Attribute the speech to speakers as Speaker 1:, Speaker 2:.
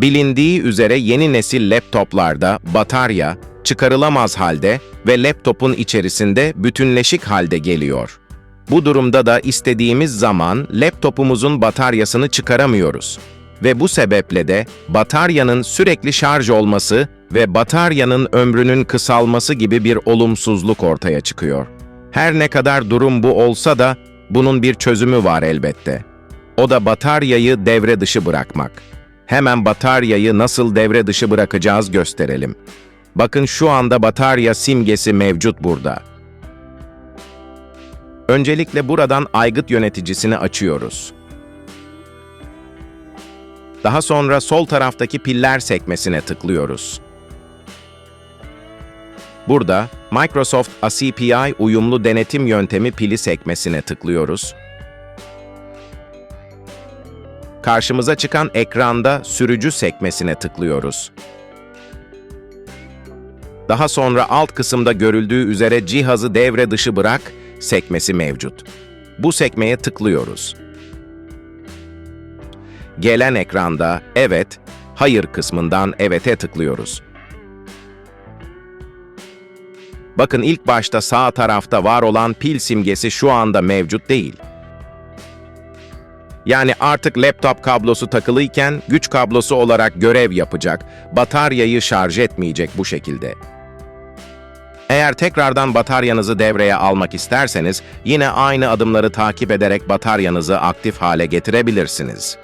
Speaker 1: Bilindiği üzere yeni nesil laptoplarda batarya çıkarılamaz halde ve laptopun içerisinde bütünleşik halde geliyor. Bu durumda da istediğimiz zaman laptopumuzun bataryasını çıkaramıyoruz. Ve bu sebeple de bataryanın sürekli şarj olması ve bataryanın ömrünün kısalması gibi bir olumsuzluk ortaya çıkıyor. Her ne kadar durum bu olsa da bunun bir çözümü var elbette. O da bataryayı devre dışı bırakmak. Hemen bataryayı nasıl devre dışı bırakacağız gösterelim. Bakın şu anda batarya simgesi mevcut burada. Öncelikle buradan aygıt yöneticisini açıyoruz. Daha sonra sol taraftaki piller sekmesine tıklıyoruz. Burada Microsoft ACPI uyumlu denetim yöntemi pili sekmesine tıklıyoruz. Karşımıza çıkan ekranda sürücü sekmesine tıklıyoruz. Daha sonra alt kısımda görüldüğü üzere cihazı devre dışı bırak sekmesi mevcut. Bu sekmeye tıklıyoruz. Gelen ekranda evet, hayır kısmından evet'e tıklıyoruz. Bakın ilk başta sağ tarafta var olan pil simgesi şu anda mevcut değil. Yani artık laptop kablosu takılıyken güç kablosu olarak görev yapacak, bataryayı şarj etmeyecek bu şekilde. Eğer tekrardan bataryanızı devreye almak isterseniz yine aynı adımları takip ederek bataryanızı aktif hale getirebilirsiniz.